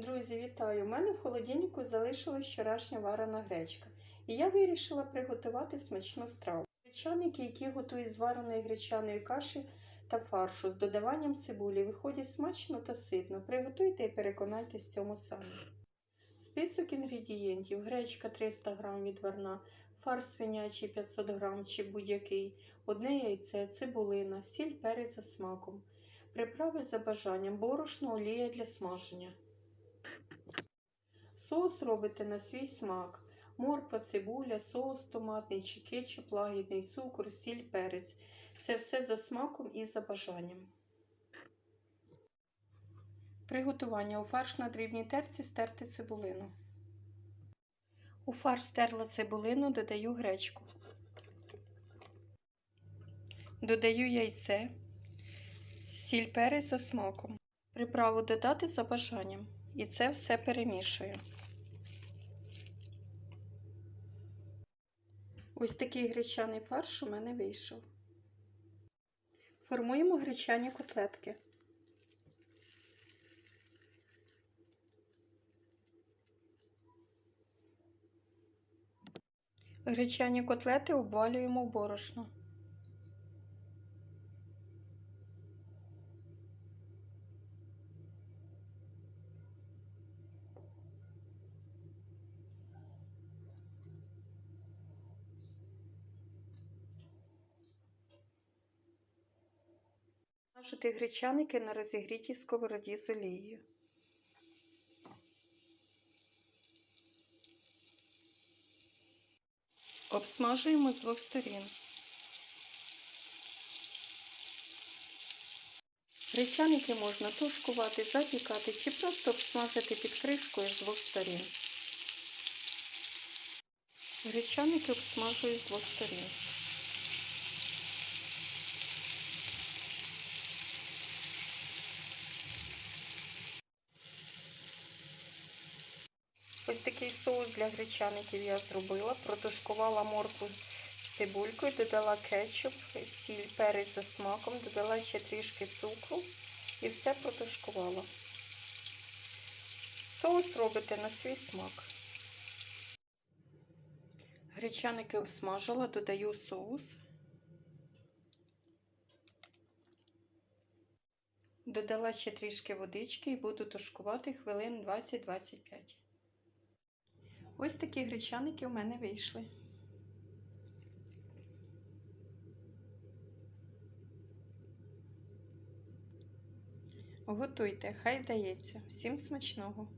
Друзі, вітаю! У мене в холодильнику залишилась вчорашня варена гречка. І я вирішила приготувати смачну страву. Гречаники, які готують з вареної гречаної каші та фаршу з додаванням цибулі, виходять смачно та ситно. Приготуйте і переконайтесь в цьому самі. Список інгредієнтів: гречка 300 г відварна, фарш свинячий 500 г чи будь-який, одне яйце, цибулина, сіль, перець за смаком. Приправи за бажанням, борошно, олія для смаження. Соус робите на свій смак. Морква, цибуля, соус томатний чи кетчуп, лагідний цукор, сіль, перець. Це все за смаком і за бажанням. Приготування. У фарш на дрібній терці стерти цибулину. У фарш стерла цибулину, додаю гречку. Додаю яйце, сіль перець за смаком. Приправу додати за бажанням. І це все перемішую. Ось такий гречаний фарш у мене вийшов. Формуємо гречані котлетки. Гречані котлети обвалюємо в борошно. Смажити гречаники на розігрітій сковороді з олією. Обсмажуємо з двох сторін. Гречаники можна тушкувати, запікати чи просто обсмажити під кришкою з двох сторін. Гречаники обсмажую з двох сторін. Ось такий соус для гречаників я зробила. Протушкувала моркву з цибулькою, додала кетчуп, сіль, перець за смаком, додала ще трішки цукру і все протушкувала. Соус робите на свій смак. Гречаники обсмажила, додаю соус. Додала ще трішки водички і буду тушкувати хвилин 20-25. Ось такі гречаники у мене вийшли. Готуйте, хай вдається. Всім смачного!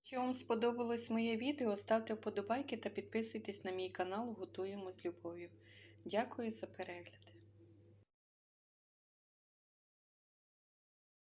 Якщо вам сподобалось моє відео, ставте вподобайки та підписуйтесь на мій канал Готуємо з любов'ю. Дякую за перегляд!